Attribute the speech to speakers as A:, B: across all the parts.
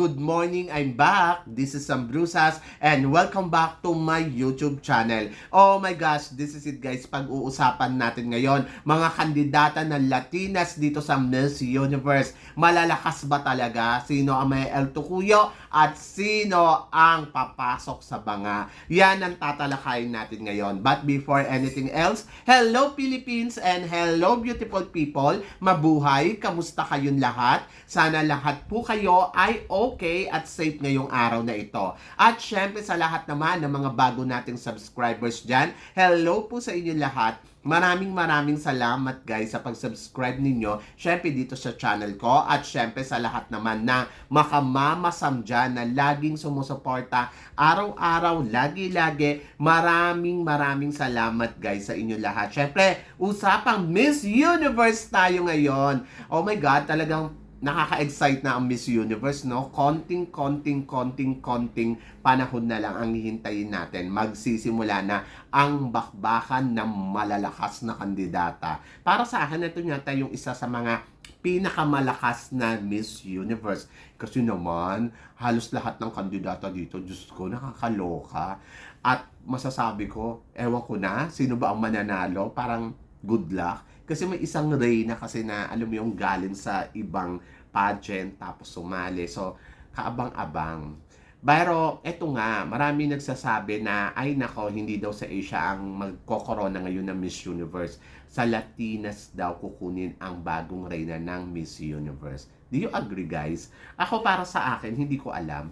A: Good morning! I'm back! This is Sam Brusas and welcome back to my YouTube channel. Oh my gosh, this is it guys. Pag-uusapan natin ngayon, mga kandidata ng Latinas dito sa Miss Universe. Malalakas ba talaga? Sino ang may El Tukuyo? At sino ang papasok sa banga? Yan ang tatalakayin natin ngayon. But before anything else, hello Philippines and hello beautiful people. Mabuhay! Kamusta kayong lahat? Sana lahat po kayo ay okay at safe ngayong araw na ito. At syempre sa lahat naman ng mga bago nating subscribers dyan, hello po sa inyo lahat. Maraming maraming salamat guys sa pag-subscribe ninyo. Syempre dito sa channel ko at syempre sa lahat naman na makamamasam dyan na laging sumusuporta araw-araw, lagi-lagi. Maraming maraming salamat guys sa inyo lahat. Syempre, usapang Miss Universe tayo ngayon. Oh my God, talagang nakaka-excite na ang Miss Universe, no? Konting, konting, konting, konting panahon na lang ang hihintayin natin. Magsisimula na ang bakbakan ng malalakas na kandidata. Para sa akin, ito yata yung isa sa mga pinakamalakas na Miss Universe. Kasi naman, halos lahat ng kandidata dito, Diyos ko, nakakaloka. At masasabi ko, ewan ko na, sino ba ang mananalo? Parang good luck. Kasi may isang Reyna kasi na, alam mo yung galing sa ibang pageant, tapos sumali. So, kaabang-abang. Pero, eto nga, marami nagsasabi na, ay nako, hindi daw sa Asia ang magkokorona ngayon ng Miss Universe. Sa Latinas daw kukunin ang bagong reyna ng Miss Universe. Do you agree, guys? Ako para sa akin, hindi ko alam.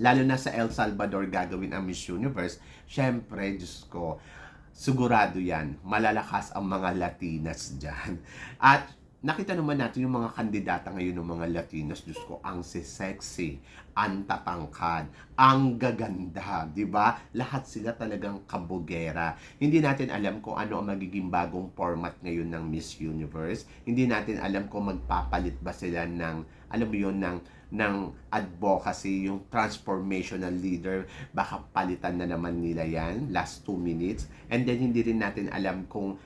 A: Lalo na sa El Salvador gagawin ang Miss Universe. Siyempre, Diyos ko, sigurado yan, malalakas ang mga Latinas dyan. At nakita naman natin yung mga kandidata ngayon ng mga Latinos, Diyos ko, ang si sexy, ang tatangkad, ang gaganda, di ba? Lahat sila talagang kabugera. Hindi natin alam kung ano ang magiging bagong format ngayon ng Miss Universe. Hindi natin alam kung magpapalit ba sila ng, alam mo yun, ng ng advocacy, yung transformational leader, baka palitan na naman nila yan last two minutes. And then hindi rin natin alam kung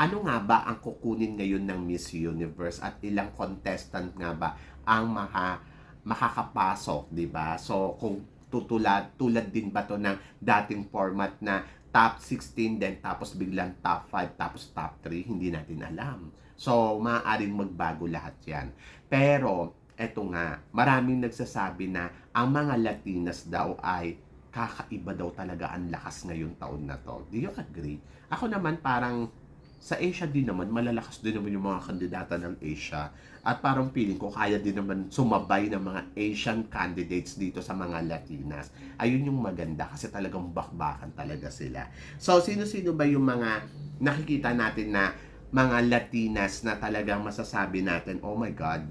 A: ano nga ba ang kukunin ngayon ng Miss Universe at ilang contestant nga ba ang maka, makakapasok, di ba? So, kung tutulad, tulad din ba to ng dating format na top 16 then tapos biglang top 5 tapos top 3, hindi natin alam. So, maaaring magbago lahat yan. Pero, eto nga, maraming nagsasabi na ang mga Latinas daw ay kakaiba daw talaga ang lakas ngayong taon na to. Do you agree? Ako naman parang sa Asia din naman, malalakas din naman yung mga kandidata ng Asia. At parang feeling ko, kaya din naman sumabay ng mga Asian candidates dito sa mga Latinas. Ayun yung maganda kasi talagang bakbakan talaga sila. So, sino-sino ba yung mga nakikita natin na mga Latinas na talagang masasabi natin, oh my God,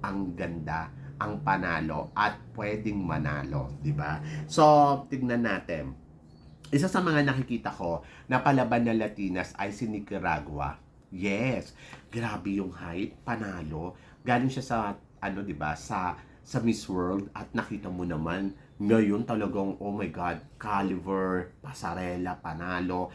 A: ang ganda, ang panalo, at pwedeng manalo, di ba? So, tignan natin isa sa mga nakikita ko na palaban na Latinas ay si Nicaragua. Yes, grabe yung height, panalo. Galing siya sa, ano, di ba, sa, sa Miss World at nakita mo naman, ngayon talagang, oh my God, caliber, pasarela, panalo,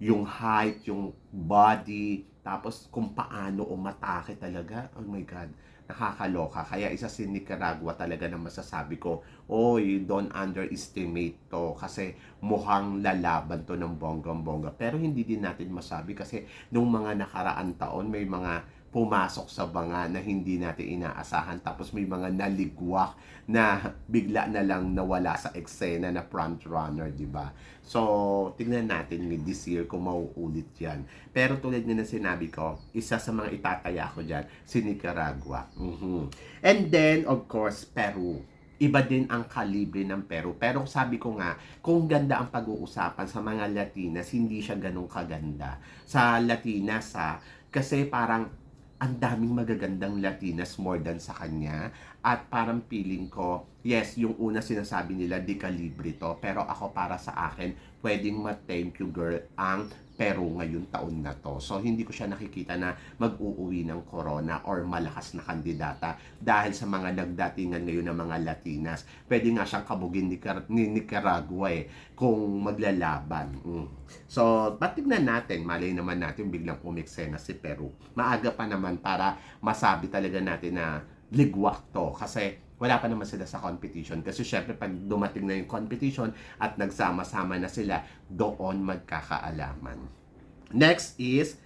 A: yung height, yung body, tapos kung paano umatake talaga, oh my God, nakakaloka. Kaya isa si Nicaragua talaga na masasabi ko, oy, don't underestimate to kasi mukhang lalaban to ng bonggang-bongga. Pero hindi din natin masabi kasi nung mga nakaraan taon may mga pumasok sa banga na hindi natin inaasahan tapos may mga naligwak na bigla na lang nawala sa eksena na front runner, di ba? So, tingnan natin this year kung mauulit yan. Pero tulad na sinabi ko, isa sa mga itataya ko dyan, si Nicaragua. Mm-hmm. And then, of course, Peru iba din ang kalibre ng Peru. Pero sabi ko nga, kung ganda ang pag-uusapan sa mga Latinas, hindi siya ganun kaganda. Sa Latinas, ha, kasi parang ang daming magagandang Latinas more than sa kanya. At parang feeling ko, yes, yung una sinasabi nila, di kalibre to. Pero ako para sa akin, pwedeng ma-thank you girl ang Peru ngayon taon na to. So, hindi ko siya nakikita na mag-uuwi ng corona or malakas na kandidata dahil sa mga nagdatingan ngayon ng mga Latinas. Pwede nga siyang kabugin ni, Car- ni Nicaragua eh, kung maglalaban. Mm. So, patignan natin, malay naman natin biglang umiksena si Peru. Maaga pa naman para masabi talaga natin na ligwak to kasi wala pa naman sila sa competition. Kasi syempre, pag dumating na yung competition at nagsama-sama na sila, doon magkakaalaman. Next is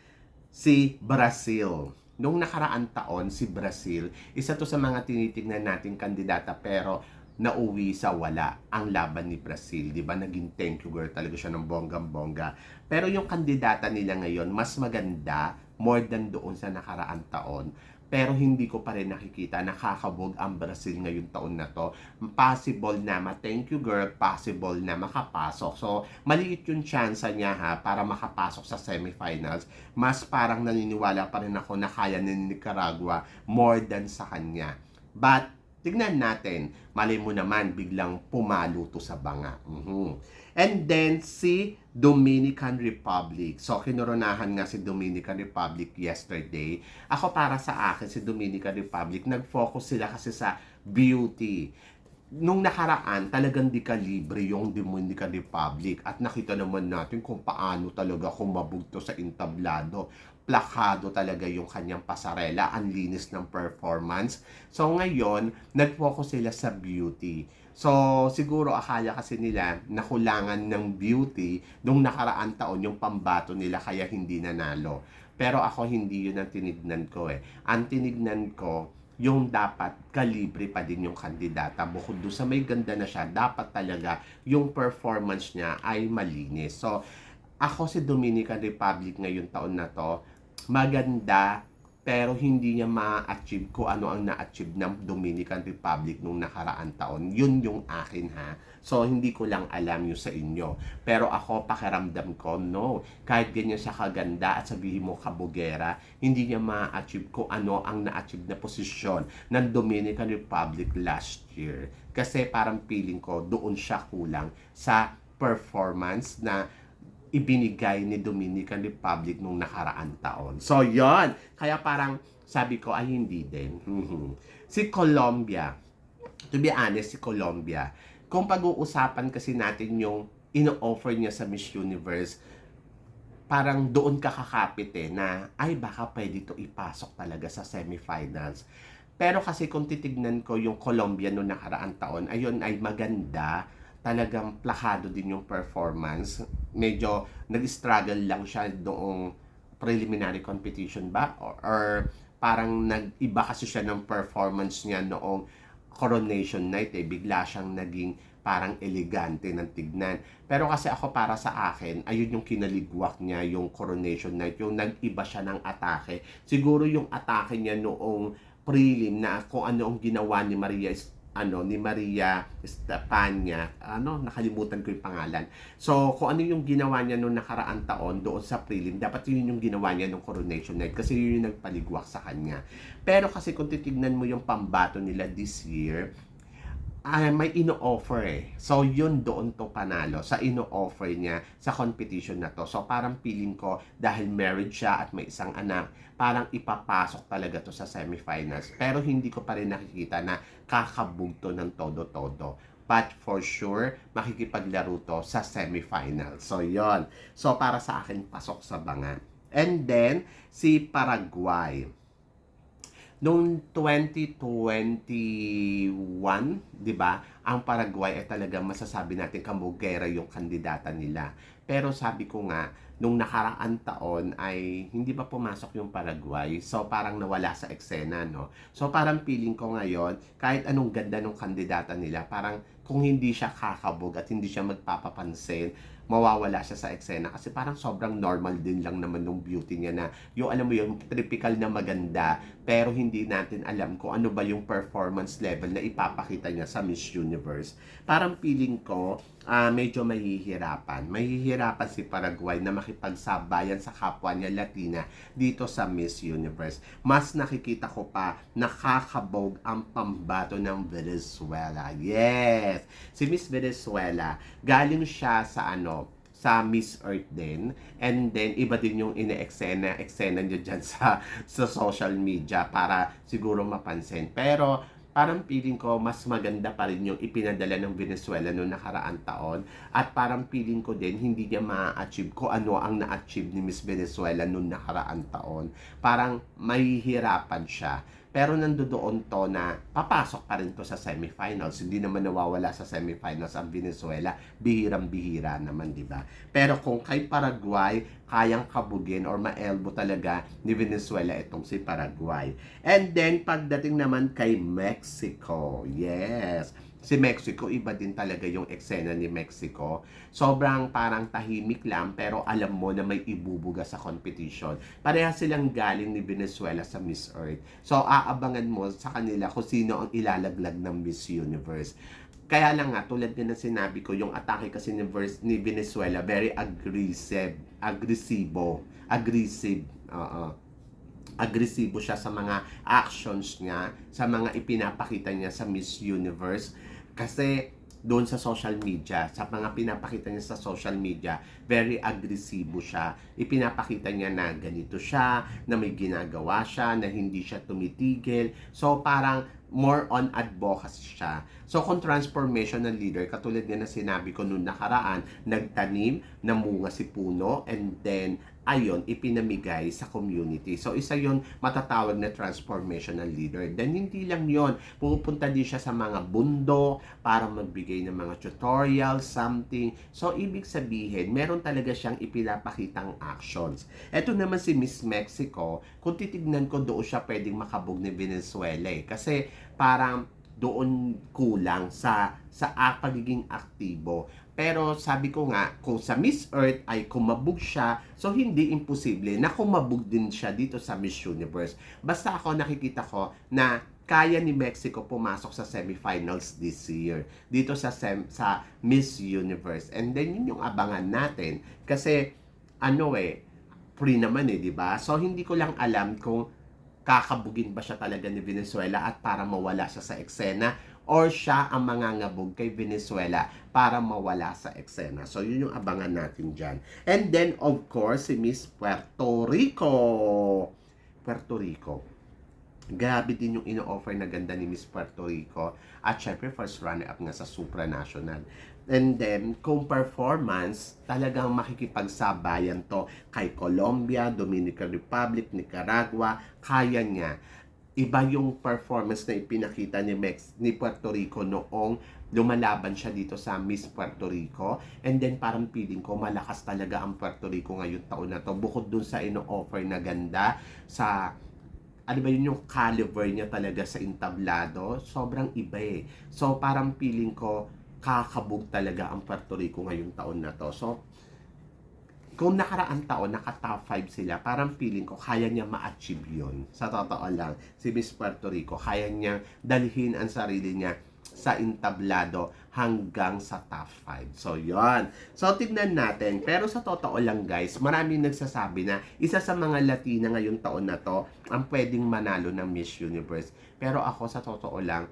A: si Brazil. Nung nakaraan taon, si Brazil, isa to sa mga tinitingnan nating kandidata pero nauwi sa wala ang laban ni Brazil. Di ba? Naging thank you girl talaga siya ng bonggang-bongga. Pero yung kandidata nila ngayon, mas maganda more than doon sa nakaraan taon. Pero hindi ko pa rin nakikita nakakabog ang Brazil ngayong taon na to. Possible na ma-thank you girl, possible na makapasok. So, maliit yung chance niya ha para makapasok sa semifinals. Mas parang naniniwala pa rin ako na kaya ni Nicaragua more than sa kanya. But, tignan natin. Malay mo naman, biglang pumalo to sa banga. Mhm. And then, si Dominican Republic. So, kinoronahan nga si Dominican Republic yesterday. Ako para sa akin, si Dominican Republic, nag-focus sila kasi sa beauty. Nung nakaraan, talagang di kalibre yung Dominican Republic. At nakita naman natin kung paano talaga kumabugto sa intablado. Plakado talaga yung kanyang pasarela. Ang linis ng performance. So, ngayon, nag-focus sila sa beauty. So, siguro akala kasi nila nakulangan ng beauty nung nakaraan taon yung pambato nila kaya hindi nanalo. Pero ako hindi yun ang tinignan ko eh. Ang tinignan ko, yung dapat kalibre pa din yung kandidata. Bukod doon sa may ganda na siya, dapat talaga yung performance niya ay malinis. So, ako si Dominican Republic ngayon taon na to, maganda pero hindi niya ma-achieve ko ano ang na-achieve ng Dominican Republic nung nakaraan taon. Yun yung akin ha. So, hindi ko lang alam yung sa inyo. Pero ako, pakiramdam ko, no. Kahit ganyan siya kaganda at sabihin mo kabugera, hindi niya ma-achieve ko ano ang na-achieve na posisyon ng Dominican Republic last year. Kasi parang feeling ko, doon siya kulang sa performance na ibinigay ni Dominican Republic nung nakaraan taon. So, yon Kaya parang sabi ko, ay hindi din. Mhm. si Colombia, to be honest, si Colombia, kung pag-uusapan kasi natin yung ino-offer niya sa Miss Universe, parang doon ka kakapit eh, na ay baka pwede to ipasok talaga sa semifinals. Pero kasi kung titignan ko yung Colombia noong nakaraan taon, ayun ay maganda talagang plakado din yung performance. Medyo nag-struggle lang siya doong preliminary competition ba? Or, or parang nag-iba kasi siya ng performance niya noong coronation night eh. Bigla siyang naging parang elegante ng tignan. Pero kasi ako para sa akin, ayun yung kinaligwak niya, yung coronation night, yung nag-iba siya ng atake. Siguro yung atake niya noong prelim na kung ano ang ginawa ni Maria ano ni Maria Estepania, ano nakalimutan ko yung pangalan. So kung ano yung ginawa niya noong nakaraan taon doon sa prelim, dapat yun yung ginawa niya nung coronation night kasi yun yung nagpaligwak sa kanya. Pero kasi kung titignan mo yung pambato nila this year, ay may ino-offer eh. So, yun doon to panalo sa ino-offer niya sa competition na to. So, parang feeling ko, dahil married siya at may isang anak, parang ipapasok talaga to sa semifinals. Pero hindi ko pa rin nakikita na kakabugto ng todo-todo. But for sure, makikipaglaro to sa semifinals. So, yon So, para sa akin, pasok sa banga. And then, si Paraguay Noong 2021, 'di ba? Ang Paraguay ay talagang masasabi natin kamugera yung kandidata nila. Pero sabi ko nga, nung nakaraang taon ay hindi pa pumasok yung Paraguay. So parang nawala sa eksena, no? So parang feeling ko ngayon, kahit anong ganda ng kandidata nila, parang kung hindi siya kakabog at hindi siya magpapapansin, mawawala siya sa eksena kasi parang sobrang normal din lang naman ng beauty niya na yung alam mo yung typical na maganda pero hindi natin alam kung ano ba yung performance level na ipapakita niya sa Miss Universe. Parang feeling ko uh, medyo mahihirapan. Mahihirapan si Paraguay na makipagsabayan sa kapwa niya Latina dito sa Miss Universe. Mas nakikita ko pa nakakabog ang pambato ng Venezuela. Yes! Si Miss Venezuela, galing siya sa ano, sa Miss Earth din. And then, iba din yung ine-eksena, eksena niya dyan sa, sa social media para siguro mapansin. Pero, parang feeling ko mas maganda pa rin yung ipinadala ng Venezuela noong nakaraan taon. At parang feeling ko din, hindi niya ma-achieve ko ano ang na-achieve ni Miss Venezuela noong nakaraan taon. Parang mahihirapan siya. Pero nandoon to na papasok pa rin to sa semifinals. Hindi naman nawawala sa semifinals ang Venezuela. Bihirang-bihira naman, di ba? Pero kung kay Paraguay, kayang kabugin or maelbo talaga ni Venezuela itong si Paraguay. And then, pagdating naman kay Mexico, yes, si Mexico, iba din talaga yung eksena ni Mexico. Sobrang parang tahimik lang, pero alam mo na may ibubuga sa competition. Pareha silang galing ni Venezuela sa Miss Earth. So, aabangan mo sa kanila kung sino ang ilalaglag ng Miss Universe. Kaya lang nga, tulad din ng sinabi ko, yung atake kasi ni, Vers- ni Venezuela, very aggressive, agresibo, aggressive, oo agresibo siya sa mga actions niya, sa mga ipinapakita niya sa Miss Universe. Kasi doon sa social media, sa mga pinapakita niya sa social media, very agresibo siya. Ipinapakita niya na ganito siya, na may ginagawa siya, na hindi siya tumitigil. So parang more on advocacy siya. So kung transformational leader, katulad nga na sinabi ko noon nakaraan, nagtanim, namunga si puno, and then ayon ipinamigay sa community. So isa yon matatawag na transformational leader. Then hindi lang yon pupunta din siya sa mga bundo para magbigay ng mga tutorials, something. So ibig sabihin, meron talaga siyang ipinapakitang actions. Ito naman si Miss Mexico, kung titignan ko doon siya pwedeng makabog ni Venezuela eh. Kasi parang doon kulang sa sa ah, pagiging aktibo. Pero sabi ko nga, kung sa Miss Earth ay kumabog siya, so hindi imposible na kumabog din siya dito sa Miss Universe. Basta ako nakikita ko na kaya ni Mexico pumasok sa semifinals this year dito sa sem, sa Miss Universe. And then yun yung abangan natin kasi ano eh free naman eh, di ba? So hindi ko lang alam kung kakabugin ba siya talaga ni Venezuela at para mawala siya sa eksena or siya ang mangangabog kay Venezuela para mawala sa eksena. So, yun yung abangan natin dyan. And then, of course, si Miss Puerto Rico. Puerto Rico. Grabe din yung ino-offer na ganda ni Miss Puerto Rico. At syempre, first runner-up nga sa supranational. And then, kung performance, talagang makikipagsabayan to kay Colombia, Dominican Republic, Nicaragua, kaya niya. Iba yung performance na ipinakita ni Mex ni Puerto Rico noong lumalaban siya dito sa Miss Puerto Rico. And then parang feeling ko malakas talaga ang Puerto Rico ngayong taon na to. Bukod dun sa ino-offer na ganda sa ano ba yun yung caliber niya talaga sa entablado, sobrang iba eh. So parang feeling ko kakabog talaga ang Puerto Rico ngayong taon na to. So kung nakaraan taon, naka top 5 sila, parang feeling ko kaya niya ma-achieve yun. Sa totoo lang, si Miss Puerto Rico, kaya niya dalhin ang sarili niya sa entablado hanggang sa top 5. So, yon So, tignan natin. Pero sa totoo lang, guys, maraming nagsasabi na isa sa mga Latina ngayong taon na to ang pwedeng manalo ng Miss Universe. Pero ako, sa totoo lang,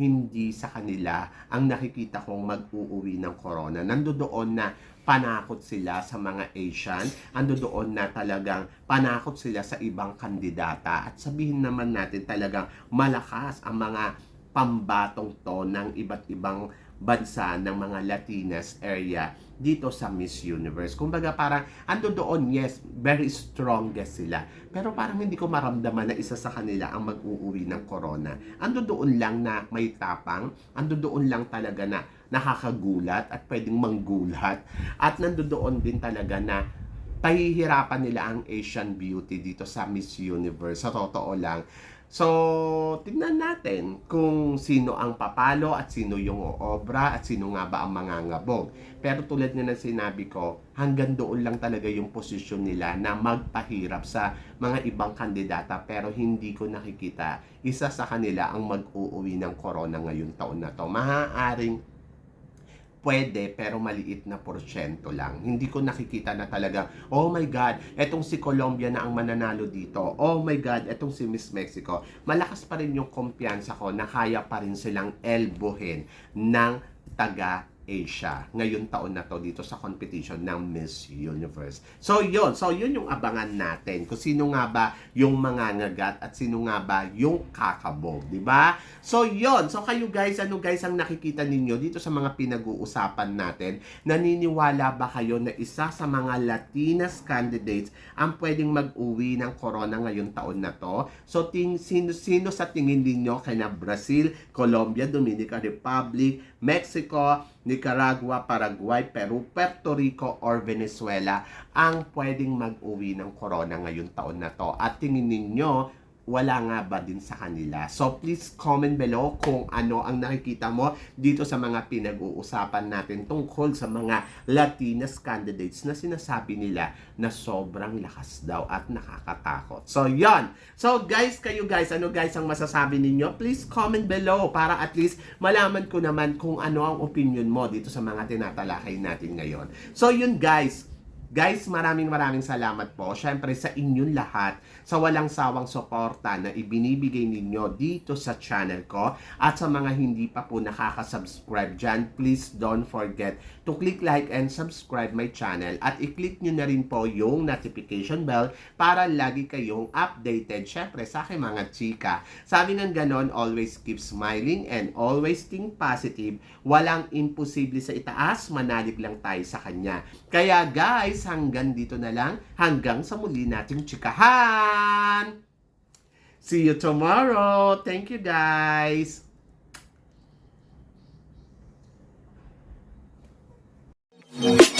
A: hindi sa kanila ang nakikita kong mag-uuwi ng corona. Nandoon na panakot sila sa mga Asian, ando doon na talagang panakot sila sa ibang kandidata. At sabihin naman natin talagang malakas ang mga pambatong to ng iba't ibang bansa ng mga Latinas area dito sa Miss Universe. Kumbaga parang ando doon, yes, very strongest sila. Pero parang hindi ko maramdaman na isa sa kanila ang mag-uuwi ng corona. Ando doon lang na may tapang, ando doon lang talaga na nakakagulat at pwedeng manggulat. At nando doon din talaga na pahihirapan nila ang Asian beauty dito sa Miss Universe. Sa totoo lang. So, tignan natin kung sino ang papalo at sino yung obra at sino nga ba ang mangangabog. Pero tulad nga ng sinabi ko, hanggang doon lang talaga yung posisyon nila na magpahirap sa mga ibang kandidata pero hindi ko nakikita isa sa kanila ang mag-uuwi ng corona ngayong taon na to. Maaaring pwede pero maliit na porsyento lang. Hindi ko nakikita na talaga, oh my God, etong si Colombia na ang mananalo dito. Oh my God, etong si Miss Mexico. Malakas pa rin yung kumpiyansa ko na kaya pa rin silang elbohin ng taga Asia ngayon taon na to dito sa competition ng Miss Universe. So yun, so yun yung abangan natin kung sino nga ba yung mangangagat at sino nga ba yung kakabog, di ba? So yun, so kayo guys, ano guys ang nakikita ninyo dito sa mga pinag-uusapan natin? Naniniwala ba kayo na isa sa mga Latinas candidates ang pwedeng mag-uwi ng corona ngayong taon na to? So ting sino sino sa tingin ninyo kaya Brazil, Colombia, Dominican Republic, Mexico, Nicaragua, Paraguay, Peru, Puerto Rico, or Venezuela ang pwedeng mag-uwi ng corona ngayong taon na to. At tingin ninyo, wala nga ba din sa kanila? So please comment below kung ano ang nakikita mo dito sa mga pinag-uusapan natin tungkol sa mga Latinas candidates na sinasabi nila na sobrang lakas daw at nakakatakot. So yon. So guys, kayo guys, ano guys ang masasabi ninyo? Please comment below para at least malaman ko naman kung ano ang opinion mo dito sa mga tinatalakay natin ngayon. So yun guys, Guys, maraming maraming salamat po. Syempre sa inyong lahat sa walang sawang suporta na ibinibigay ninyo dito sa channel ko at sa mga hindi pa po nakaka-subscribe dyan, please don't forget to click like and subscribe my channel at i-click nyo na rin po yung notification bell para lagi kayong updated syempre sa aking mga chika. Sabi ng ganon, always keep smiling and always think positive. Walang imposible sa itaas, manalig lang tayo sa kanya. Kaya guys, hanggang dito na lang. Hanggang sa muli nating chikahan! See you tomorrow! Thank you guys!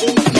A: Ooh.